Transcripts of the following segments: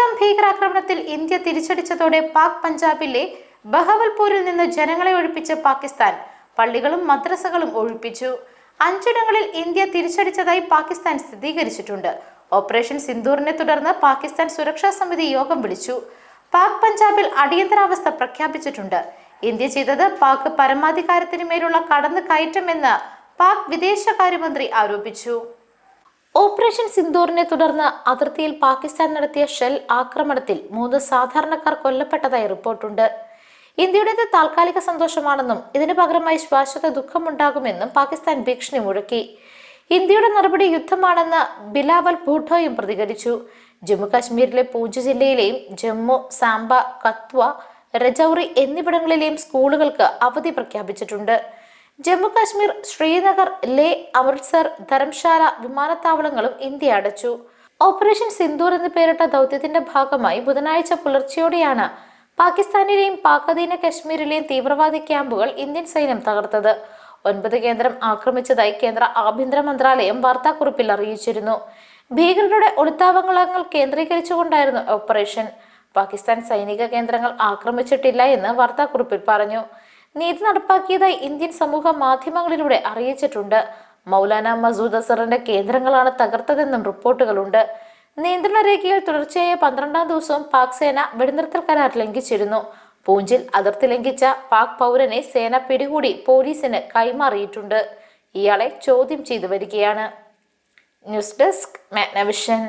പഹൽഗാം ഭീകരാക്രമണത്തിൽ ഇന്ത്യ തിരിച്ചടിച്ചതോടെ പാക് പഞ്ചാബിലെ ബഹവൽപൂരിൽ നിന്ന് ജനങ്ങളെ ഒഴിപ്പിച്ച് പാകിസ്ഥാൻ പള്ളികളും മദ്രസകളും ഒഴിപ്പിച്ചു. അഞ്ചിടങ്ങളിൽ ഇന്ത്യ തിരിച്ചടിച്ചതായി പാകിസ്ഥാൻ സ്ഥിരീകരിച്ചിട്ടുണ്ട്. ഓപ്പറേഷൻ സിന്ദൂറിനെ തുടർന്ന് പാകിസ്ഥാൻ സുരക്ഷാ സമിതി യോഗം വിളിച്ചു. പാക് പഞ്ചാബിൽ അടിയന്തരാവസ്ഥ പ്രഖ്യാപിച്ചിട്ടുണ്ട്. ഇന്ത്യ ചെയ്തത് പാക് പരമാധികാരത്തിന് മേലുള്ള കടന്നു കയറ്റമെന്ന് പാക് വിദേശകാര്യമന്ത്രി ആരോപിച്ചു. ഓപ്പറേഷൻ സിന്ദൂറിനെ തുടർന്ന് അതിർത്തിയിൽ പാകിസ്ഥാൻ നടത്തിയ ഷെൽ ആക്രമണത്തിൽ മൂന്ന് സാധാരണക്കാർ കൊല്ലപ്പെട്ടതായി റിപ്പോർട്ടുണ്ട്. ഇന്ത്യയുടേത് താൽക്കാലിക സന്തോഷമാണെന്നും ഇതിനു പകരമായി ശാശ്വത ദുഃഖമുണ്ടാകുമെന്നും പാകിസ്ഥാൻ ഭീഷണി മുഴക്കി. ഇന്ത്യയുടെ നടപടി യുദ്ധമാണെന്ന് ബിലാവൽ ഭൂട്ടോയും പ്രതികരിച്ചു. ജമ്മു കാശ്മീരിലെ ജില്ലയിലെയും ജമ്മു സാംബ കത്വ രജൌറി എന്നിവിടങ്ങളിലെയും സ്കൂളുകൾക്ക് അവധി പ്രഖ്യാപിച്ചിട്ടുണ്ട്. ജമ്മു കാശ്മീർ ശ്രീനഗർ ലേ അമൃത്സർ ധർമ്മശാല വിമാനത്താവളങ്ങളും ഇന്ത്യ അടച്ചു. ഓപ്പറേഷൻ സിന്ദൂർ എന്ന് പേരിട്ട ദൗത്യത്തിന്റെ ഭാഗമായി ബുധനാഴ്ച പുലർച്ചെയോടെയാണ് പാകിസ്ഥാനിലെയും പാകധീന കശ്മീരിലെയും തീവ്രവാദി ക്യാമ്പുകൾ ഇന്ത്യൻ സൈന്യം തകർത്തത്. ഒൻപത് കേന്ദ്രം ആക്രമിച്ചതായി കേന്ദ്ര ആഭ്യന്തര മന്ത്രാലയം വാർത്താക്കുറിപ്പിൽ അറിയിച്ചിരുന്നു. ഭീകരരുടെ ഒളിത്താവളങ്ങൾ കേന്ദ്രീകരിച്ചുകൊണ്ടായിരുന്നു ഓപ്പറേഷൻ. പാകിസ്ഥാൻ സൈനിക കേന്ദ്രങ്ങൾ ആക്രമിച്ചിട്ടില്ല എന്ന് വാർത്താക്കുറിപ്പിൽ പറഞ്ഞു. നീതി നടപ്പാക്കിയതായി ഇന്ത്യൻ സമൂഹ മാധ്യമങ്ങളിലൂടെ അറിയിച്ചിട്ടുണ്ട്. മൗലാന മസൂദ് അസറിന്റെ കേന്ദ്രങ്ങളാണ് തകർത്തതെന്നും റിപ്പോർട്ടുകളുണ്ട്. നിയന്ത്രണ രേഖയിൽ തുടർച്ചയായ പന്ത്രണ്ടാം ദിവസവും പാക് സേന വെടിനിർത്തൽ കരാർ ലംഘിച്ചിരുന്നു. പൂഞ്ചിൽ അതിർത്തി ലംഘിച്ച പാക് പൗരനെ സേന പിടികൂടി പോലീസിന് കൈമാറിയിട്ടുണ്ട്. ഇയാളെ ചോദ്യം ചെയ്തു വരികയാണ്. News desk Magnavision.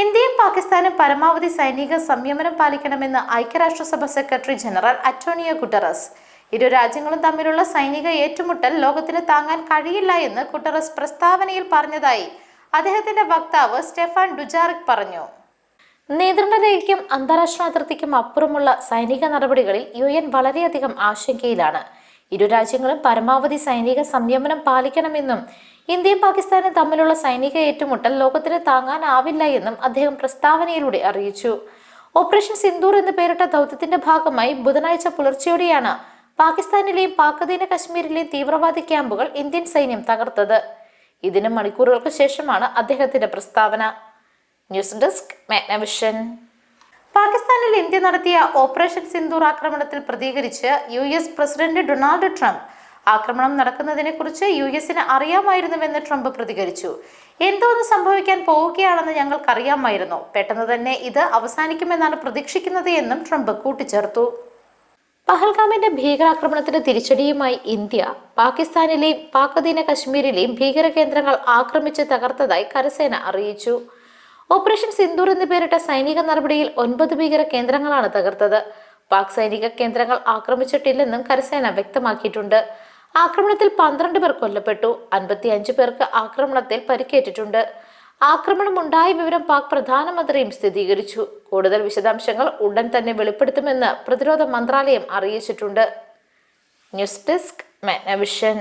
ഇന്ത്യയും പാകിസ്ഥാനും പരമാവധി സൈനിക സംയമനം പാലിക്കണമെന്ന് ഐക്യരാഷ്ട്രസഭ സെക്രട്ടറി ജനറൽ അറ്റോണിയോ ഗുട്ടറസ്. ഇരു രാജ്യങ്ങളും തമ്മിലുള്ള സൈനിക ഏറ്റുമുട്ടൽ ലോകത്തിന് താങ്ങാൻ കഴിയില്ല എന്ന് ഗുട്ടറസ് പ്രസ്താവനയിൽ പറഞ്ഞതായി അദ്ദേഹത്തിന്റെ വക്താവ് സ്റ്റെഫാൻ ഡുജാറിക് പറഞ്ഞു. നിയന്ത്രണ രേഖയ്ക്കും അന്താരാഷ്ട്ര അതിർത്തിക്കും അപ്പുറമുള്ള സൈനിക നടപടികളിൽ യു എൻ വളരെയധികം ആശങ്കയിലാണ്. ഇരു രാജ്യങ്ങളും പരമാവധി സൈനിക സംയമനം പാലിക്കണമെന്നും ഇന്ത്യയും പാകിസ്ഥാനും തമ്മിലുള്ള സൈനിക ഏറ്റുമുട്ടൽ ലോകത്തിന് താങ്ങാനാവില്ല എന്നും അദ്ദേഹം പ്രസ്താവനയിലൂടെ അറിയിച്ചു. ഓപ്പറേഷൻ സിന്ദൂർ എന്ന് പേരിട്ട ദൗത്യത്തിന്റെ ഭാഗമായി ബുധനാഴ്ച പുലർച്ചെയോടെയാണ് പാകിസ്ഥാനിലെയും പാക്കധീന കശ്മീരിലെയും തീവ്രവാദി ക്യാമ്പുകൾ ഇന്ത്യൻ സൈന്യം തകർത്തത്. ഇതിന് മണിക്കൂറുകൾക്ക് ശേഷമാണ് അദ്ദേഹത്തിന്റെ പ്രസ്താവന. News desk Magnavision. പാകിസ്ഥാനിൽ ഇന്ത്യ നടത്തിയ ഓപ്പറേഷൻ സിന്ദൂർ ആക്രമണത്തിൽ പ്രതികരിച്ച് U S president Donald Trump ആക്രമണം നടക്കുന്നതിനെക്കുറിച്ച് യു എസിന് അറിയാമായിരുന്നുവെന്ന് ട്രംപ് പ്രതികരിച്ചു. എന്തോന്ന് സംഭവിക്കാൻ പോവുകയാണെന്ന് ഞങ്ങൾക്കറിയാമായിരുന്നു. പെട്ടെന്ന് തന്നെ ഇത് അവസാനിക്കുമെന്നാണ് പ്രതീക്ഷിക്കുന്നത് എന്നും ട്രംപ് കൂട്ടിച്ചേർത്തു. പഹൽഗാമിന്റെ ഭീകരാക്രമണത്തിന്റെ തിരിച്ചടിയുമായി ഇന്ത്യ പാകിസ്ഥാനിലെയും പാക്കദീന കശ്മീരിലെയും ഭീകര കേന്ദ്രങ്ങൾ ആക്രമിച്ച് തകർത്തതായി കരസേന അറിയിച്ചു. ഓപ്പറേഷൻ സിന്ദൂർ എന്ന് പേരിട്ട സൈനിക നടപടിയിൽ ഒൻപത് ഭീകര കേന്ദ്രങ്ങളാണ് തകർത്തത്. പാക് സൈനിക കേന്ദ്രങ്ങൾ ആക്രമിച്ചിട്ടില്ലെന്നും കരസേന വ്യക്തമാക്കിയിട്ടുണ്ട്. ആക്രമണത്തിൽ പന്ത്രണ്ട് പേർ കൊല്ലപ്പെട്ടു അൻപത്തിയഞ്ച് പേർക്ക് ആക്രമണത്തിൽ പരിക്കേറ്റിട്ടുണ്ട്. ആക്രമണം ഉണ്ടായ വിവരം പാക് പ്രധാനമന്ത്രിയും സ്ഥിരീകരിച്ചു. കൂടുതൽ വിശദാംശങ്ങൾ ഉടൻ തന്നെ വെളിപ്പെടുത്തുമെന്ന് പ്രതിരോധ മന്ത്രാലയം അറിയിച്ചിട്ടുണ്ട്. ന്യൂസ് ഡെസ്ക് മാഗ്നവിഷൻ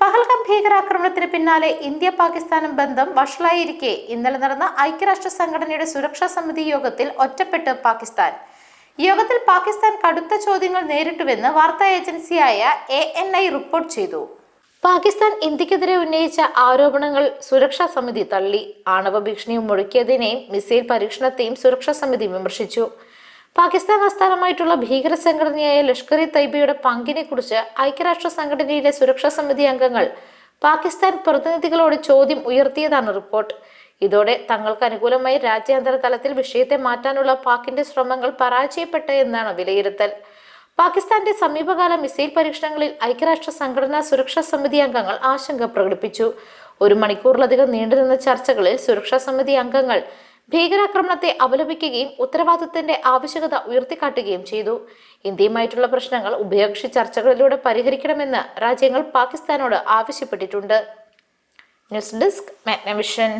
പഹൽഗം ഭീകരാക്രമണത്തിന് പിന്നാലെ ഇന്ത്യ പാകിസ്ഥാനും ബന്ധം വഷളായിരിക്കെ. ഇന്നലെ നടന്ന ഐക്യരാഷ്ട്ര സംഘടനയുടെ സുരക്ഷാ സമിതി യോഗത്തിൽ ഒറ്റപ്പെട്ട് പാകിസ്ഥാൻ. യോഗത്തിൽ പാകിസ്ഥാൻ കടുത്ത ചോദ്യങ്ങൾ നേരിട്ടുവെന്ന് വാർത്താ ഏജൻസിയായ എ എൻ ഐ റിപ്പോർട്ട് ചെയ്തു. പാകിസ്ഥാൻ ഇന്ത്യക്കെതിരെ ഉന്നയിച്ച ആരോപണങ്ങൾ സുരക്ഷാ സമിതി തള്ളി. ആണവ ഭീഷണിയും മുഴക്കിയതിനെയും മിസൈൽ പരീക്ഷണത്തെയും സുരക്ഷാ സമിതി വിമർശിച്ചു. പാകിസ്ഥാൻ ആസ്ഥാനമായിട്ടുള്ള ഭീകര സംഘടനയായ ലഷ്കർ ഇ തൈബയുടെ പങ്കിനെക്കുറിച്ച് ഐക്യരാഷ്ട്ര സംഘടനയിലെ സുരക്ഷാ സമിതി അംഗങ്ങൾ പാകിസ്ഥാൻ പ്രതിനിധികളോട് ചോദ്യം ഉയർത്തിയതാണ് റിപ്പോർട്ട്. ഇതോടെ തങ്ങൾക്ക് അനുകൂലമായി രാജ്യാന്തര തലത്തിൽ വിഷയത്തെ മാറ്റാനുള്ള പാക്കിന്റെ ശ്രമങ്ങൾ പരാജയപ്പെട്ടു എന്നാണ് വിലയിരുത്തൽ. പാകിസ്ഥാന്റെ സമീപകാല മിസൈൽ പരീക്ഷണങ്ങളിൽ ഐക്യരാഷ്ട്ര സംഘടനാ സുരക്ഷാ സമിതി അംഗങ്ങൾ ആശങ്ക പ്രകടിപ്പിച്ചു. ഒരു മണിക്കൂറിലധികം നീണ്ടുനിന്ന ചർച്ചകളിൽ സുരക്ഷാ സമിതി അംഗങ്ങൾ ഭീകരാക്രമണത്തെ അപലപിക്കുകയും ഉത്തരവാദിത്തത്തിന്റെ ആവശ്യകത ഉയർത്തിക്കാട്ടുകയും ചെയ്തു. ഇന്ത്യയുമായിട്ടുള്ള പ്രശ്നങ്ങൾ ഉഭയകക്ഷി ചർച്ചകളിലൂടെ പരിഹരിക്കണമെന്ന് രാജ്യങ്ങൾ പാകിസ്ഥാനോട് ആവശ്യപ്പെട്ടിട്ടുണ്ട്. News desk Magnavision.